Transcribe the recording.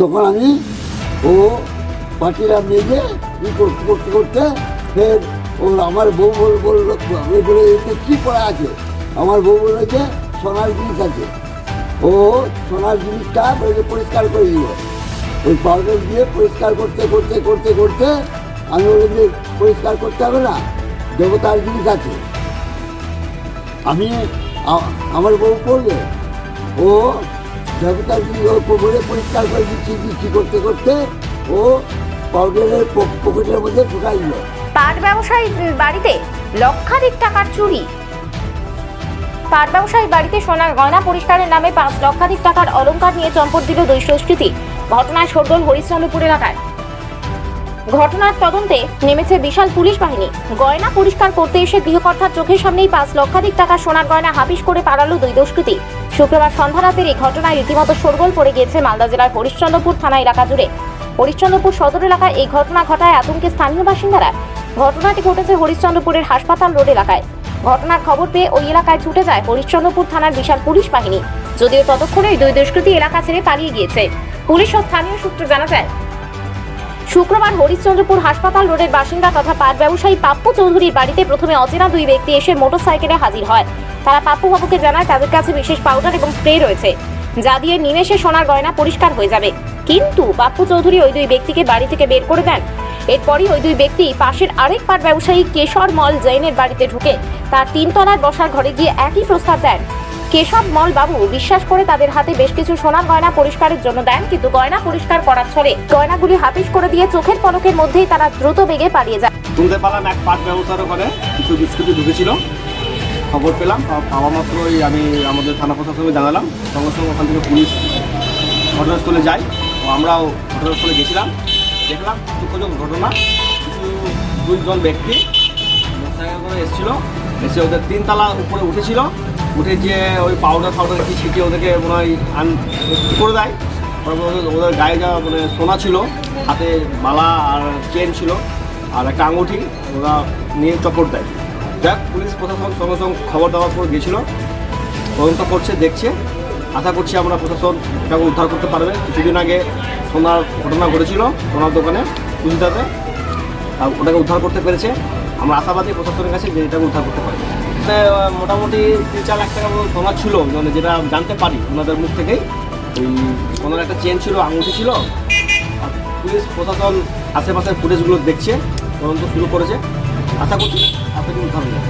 তখন আমি ও পাটিরা মেজে ই করতে করতে করতে ফের ওর আমার বউ বল বলল বলে এতে কী পড়া আছে? আমার বউ বলেছে সোনার জিনিস আছে। ও সোনার জিনিসটা বলেছে পরিষ্কার করে দিল। ওই পাউডার দিয়ে পরিষ্কার করতে করতে করতে করতে আমি বললাম যে, পরিষ্কার করতে হবে না, দেবতার জিনিস আছে। আমি আমার বউ পড়বে ও ও বলে পরিষ্কার করে দিচ্ছি দিচ্ছি করতে করতে ও পাউডারের পক- পকেটের মধ্যে ঢুকাই পাট ব্যবসায়ীর বাড়িতে লক্ষাধিক টাকার চুরি। পাট ব্যবসায়ীর বাড়িতে সোনার গয়না পরিষ্কারের নামে পাঁচ লক্ষাধিক টাকার অলংকার নিয়ে চম্পট দিল দুষ্কৃতী ঘটনায় সরগোল হরিশ্চন্দ্রপুর এলাকায়। ঘটনার তদন্তে নেমেছে বিশাল পুলিশ বাহিনী। গয়না পরিষ্কার করতে এসে গৃহকর্তার চোখের সামনেই পাঁচ লক্ষাধিক টাকা সোনার গয়না হাফিস করে পালালো দুই দুষ্কৃতী। শুক্রবার সন্ধ্যা রাতের এই ঘটনায় রীতিমতো শোরগোল পড়ে গিয়েছে মালদা জেলার হরিশ্চন্দ্রপুর থানা এলাকা জুড়ে। হরিশ্চন্দ্রপুর সদর এলাকায় এই ঘটনা ঘটায় আতঙ্কে স্থানীয় বাসিন্দারা। ঘটনাটি ঘটেছে হরিশ্চন্দ্রপুরের হাসপাতাল রোড এলাকায়। ঘটনার খবর পেয়ে ওই এলাকায় ছুটে যায় হরিশ্চন্দ্রপুর থানার বিশাল পুলিশ বাহিনী। যদিও ততক্ষণে দুই দুষ্কৃতী এলাকা ছেড়ে পালিয়ে গিয়েছে। পুলিশ ও স্থানীয় সূত্র জানা যায় শুক্রবার হরিশ্চন্দ্রপুর হাসপাতাল রোডের বাসিন্দা তথা পাট ব্যবসায়ী পাপ্পু চৌধুরীর বাড়িতে প্রথমে অচেনা দুই ব্যক্তি এসে মোটরসাইকেলে হাজির হয়। তারা পাপ্পু বাবুকে জানায় তাদের কাছে বিশেষ পাউডার এবং স্প্রে রয়েছে, যা দিয়ে নিমেষে সোনার গয়না পরিষ্কার হয়ে যাবে। কিন্তু পাপ্পু চৌধুরী ওই দুই ব্যক্তিকে বাড়ি থেকে বের করে দেন। এরপরই ওই দুই ব্যক্তি পাশের আরেক পাট ব্যবসায়ী কেশর মল জৈনের বাড়িতে ঢুকে তার তিনতলার বসার ঘরে গিয়ে একই প্রস্তাব দেন। কেশব মল বাবু বিশ্বাস করে তাদের হাতে বেশ কিছু সোনার গয়না পরিষ্কারের জন্য দেন, কিন্তু গয়না পরিষ্কার করার ছলে গয়নাগুলি হাফিস করে দিয়ে চোখের পলকের মধ্যেই তারা দ্রুত বেগে পালিয়ে যায়। শুনতে পারলাম এক পাট ব্যবসার ওখানে কিছু দুষ্কৃতি ঢুকেছিল। খবর পেলাম, পাওয়া মাত্রই আমি আমাদের থানা প্রশাসনকে জানালাম। সঙ্গে সঙ্গে ওখান থেকে পুলিশ ঘটনাস্থলে যাই ও আমরাও ঘটনাস্থলে গেছিলাম। দেখলাম দুঃখজনক ঘটনা। কিছু দুইজন ব্যক্তি মোটরসাইকেল করে এসেছিল। এসে ওদের তিনতলা উপরে উঠেছিল। উঠে যে ওই পাউডার ফাউডার কি ছিটিয়ে ওদেরকে মনে হয় করে দেয়? ওদের- গায়ে যা মানে সোনা ছিল, হাতে মালা আর চেন ছিল আর একটা আঙুঠি, ওরা নিয়ে চপট দেয়। যাক, পুলিশ প্রশাসন সঙ্গে সঙ্গে খবর দেওয়ার পর গেছিল। তদন্ত করছে, দেখছে। আশা করছি আমরা প্রশাসন এটাকে উদ্ধার করতে পারবে। কিছুদিন আগে সোনার ঘটনা ঘটেছিল সোনার দোকানে আর ওটাকে উদ্ধার করতে পেরেছে। আমরা আশাবাদী প্রশাসনের কাছে যে এটাকে উদ্ধার করতে পারি মোটামুটি তিন চার লাখ টাকা সোনা ছিল মানে যেটা জানতে পারি ওনাদের মুখ থেকেই। ওই ওনার একটা চেন ছিল আঙুঠি ছিল। পুলিশ, প্রশাসন, আশেপাশের পুলিশগুলো দেখছে, তদন্ত শুরু করেছে। আশা করছি হয়ে যাবে